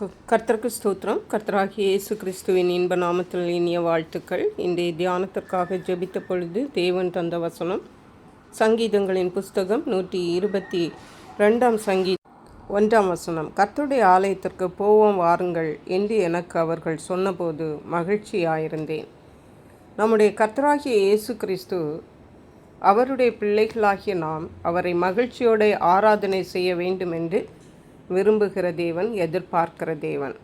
கர்த்தருக்கு ஸ்தோத்திரம். கர்த்தராகிய இயேசு கிறிஸ்துவின் இன்ப நாமத்தில் இனிய வாழ்த்துக்கள். இன்றைய தியானத்திற்காக ஜெபித்த பொழுது தேவன் தந்த வசனம். சங்கீதங்களின் புஸ்தகம் நூற்றி இருபத்தி ரெண்டாம் சங்கீ ஒன்றாம் வசனம். கர்த்தருடைய ஆலயத்திற்கு போவோம் வாருங்கள் என்று எனக்கு அவர்கள் சொன்னபோது மகிழ்ச்சியாயிருந்தேன். நம்முடைய கர்த்தராகிய இயேசு கிறிஸ்து அவருடைய பிள்ளைகளாகிய நாம் அவரை மகிழ்ச்சியோடு ஆராதனை செய்ய வேண்டும் என்று விரும்புகிற தேவன் எதிர்பார்க்கிற தேவன்.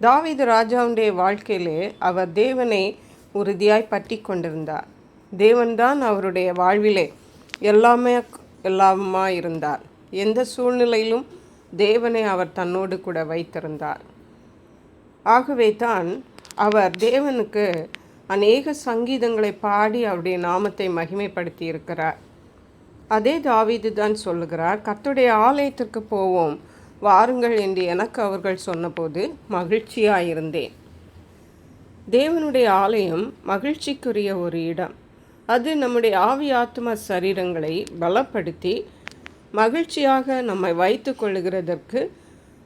தாவீது ராஜாவுடைய வாழ்க்கையிலே அவர் தேவனை உறுதியாய் பற்றி கொண்டிருந்தார். தேவன்தான் அவருடைய வாழ்விலே எல்லாமே எல்லாமா இருந்தார் எந்த சூழ்நிலையிலும் தேவனை அவர் தன்னோடு கூட வைத்திருந்தார். ஆகவே தான் அவர் தேவனுக்கு அநேக சங்கீதங்களை பாடி அவருடைய நாமத்தை மகிமைப்படுத்தி இருக்கிறார் அதே தாவீது தான் சொல்லுகிறார் கத்துடைய ஆலயத்திற்கு போவோம் வாருங்கள் என்று எனக்கு அவர்கள் சொன்னபோது மகிழ்ச்சியாயிருந்தேன். தேவனுடைய ஆலயம் மகிழ்ச்சிக்குரிய ஒரு இடம். அது நம்முடைய ஆவி ஆத்ம சரீரங்களை பலப்படுத்தி மகிழ்ச்சியாக நம்மை வைத்து கொள்ளுகிறதற்கு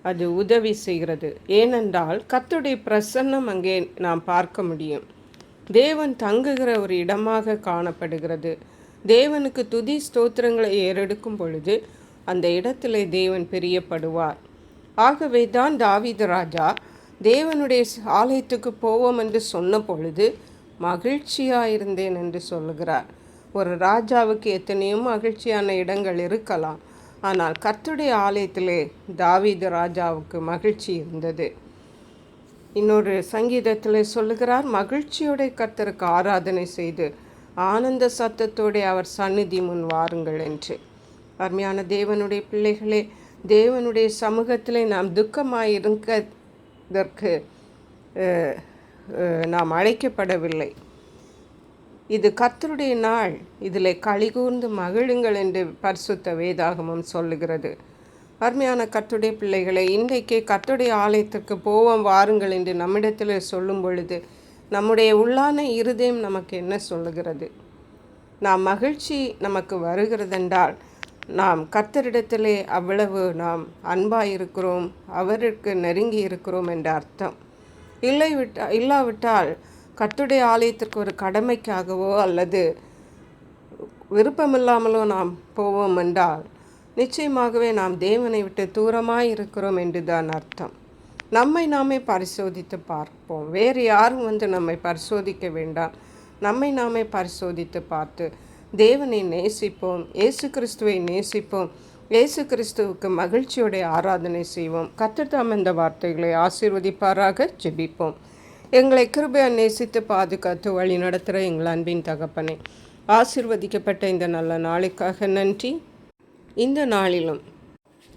அது உதவி செய்கிறது. ஏனென்றால் கத்துடைய பிரசன்னம் அங்கே நாம் பார்க்க முடியும். தேவன் தங்குகிற ஒரு இடமாக காணப்படுகிறது. தேவனுக்கு துதி ஸ்தோத்திரங்களை ஏறெடுக்கும் பொழுது அந்த இடத்திலே தேவன் பிரியப்படுவார். ஆகவே தான் தாவீது ராஜா தேவனுடைய ஆலயத்துக்கு போவோம் என்று சொன்ன பொழுது மகிழ்ச்சியாயிருந்தேன் என்று சொல்லுகிறார். ஒரு ராஜாவுக்கு எத்தனையோ மகிழ்ச்சியான இடங்கள் இருக்கலாம். ஆனால் கர்த்துடைய ஆலயத்திலே தாவீது ராஜாவுக்கு மகிழ்ச்சி இருந்தது. இன்னொரு சங்கீதத்தில் சொல்லுகிறார் மகிழ்ச்சியோட கர்த்தருக்கு ஆராதனை செய்து ஆனந்த சத்தத்தோடு அவர் சந்நிதி முன் வாருங்கள் என்று. அருமையான தேவனுடைய பிள்ளைகளே தேவனுடைய சமூகத்தில் நாம் துக்கமாக இருக்கதற்கு நாம் அழைக்கப்படவில்லை. இது கத்தருடைய நாள். இதில் கலிகூர்ந்து மகிழுங்கள் என்று பரிசுத்த வேதாகமம் சொல்லுகிறது. அருமையான கத்துடைய பிள்ளைகளை இன்றைக்கு கத்துடைய ஆலயத்திற்கு போவோம் வாருங்கள் என்று நம்மிடத்தில் சொல்லும் பொழுது நம்முடைய உள்ளான இருதயம் நமக்கு என்ன சொல்லுகிறது? நாம் மகிழ்ச்சி நமக்கு வருகிறதென்றால் நாம் கர்த்தரிடத்திலே அவ்வளவு நாம் அன்பாக இருக்கிறோம் அவருக்கு நெருங்கி இருக்கிறோம் என்ற அர்த்தம். இல்லை விட்டா இல்லாவிட்டால் கர்த்தருடைய ஆலயத்திற்கு ஒரு கடமைக்காகவோ அல்லது விருப்பமில்லாமலோ நாம் போவோம் என்றால் நிச்சயமாகவே நாம் தேவனை விட்டு தூரமாக இருக்கிறோம் என்று தான் அர்த்தம். நம்மை நாமே பரிசோதித்து பார்ப்போம். வேறு யாரும் வந்து நம்மை பரிசோதிக்க வேண்டாம். நம்மை நாமே பரிசோதித்து பார்த்து தேவனை நேசிப்போம் இயேசு கிறிஸ்துவை நேசிப்போம் இயேசு கிறிஸ்துவுக்கு மகிழ்ச்சியுடைய ஆராதனை செய்வோம். கர்த்தர் இந்த வார்த்தைகளை ஆசீர்வதிப்பாராக ஜெபிப்போம். எங்களை கிருபையா நேசித்து பாதுகாத்து வழி நடத்துகிற எங்கள் அன்பின் தகப்பனை ஆசிர்வதிக்கப்பட்ட இந்த நல்ல நாளுக்காக நன்றி. இந்த நாளிலும்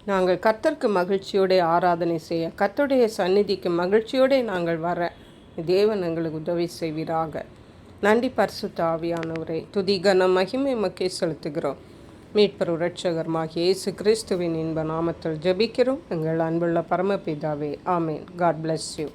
நாங்கள் கத்தர்க்கு மகிழ்ச்சியோட ஆராதனை செய்ய கர்த்தருடைய சந்நிதிக்கு மகிழ்ச்சியோட நாங்கள் வர தேவன் எங்களுக்கு உதவி செய்வீராக. நன்றி பரிசுத்த ஆவியானவரை. துதிகன மகிமை மக்கே செலுத்துகிறோம். மீட்பர் இரட்சகர்மாகிய இயேசு கிறிஸ்துவின் இன்ப நாமத்தில் ஜெபிக்கிறோம். எங்கள் அன்புள்ள பரமபிதாவே ஆமேன். God bless you